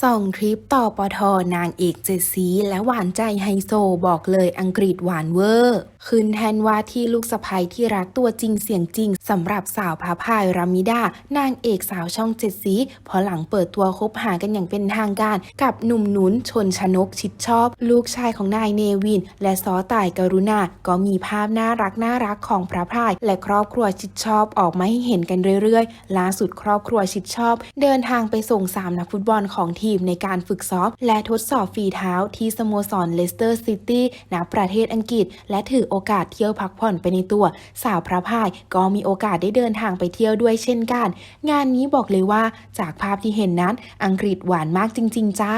ส่งทริปต่อปทนางเอกเจดสีและหวานใจไฮโซบอกเลยอังกฤษหวานเวอร์คืนแทนว่าที่ลูกสะใภ้ที่รักตัวจริงเสียงจริงสำหรับสาวพาพายรามิดานางเอกสาวช่องเจ็ดสีพอหลังเปิดตัวคบหากันอย่างเป็นทางการ กับหนุ่มหนุนชนชนกชิดชอบ ลูกชายของนายเนวิน และซอต่ายกรุณา ก็มีภาพน่ารักน่ารักของพระพาย และครอบครัวชิดชอบออกมาให้เห็นกันเรื่อยๆล่าสุดครอบครัวชิดชอบ เดินทางไปส่งสามนักฟุตบอลของทีมในการฝึกซ้อม และทดสอบฝีเท้าที่สโมสรเลสเตอร์ซิตี้ณประเทศอังกฤษ และถือโอกาสเที่ยวพักผ่อนไปในตัว สาวพระพายก็มีโอกาสได้เดินทางไปเที่ยวด้วยเช่นกัน งานนี้บอกเลยว่าจากภาพที่เห็นนั้นอังกฤษหวานมากจริง ๆ จ้า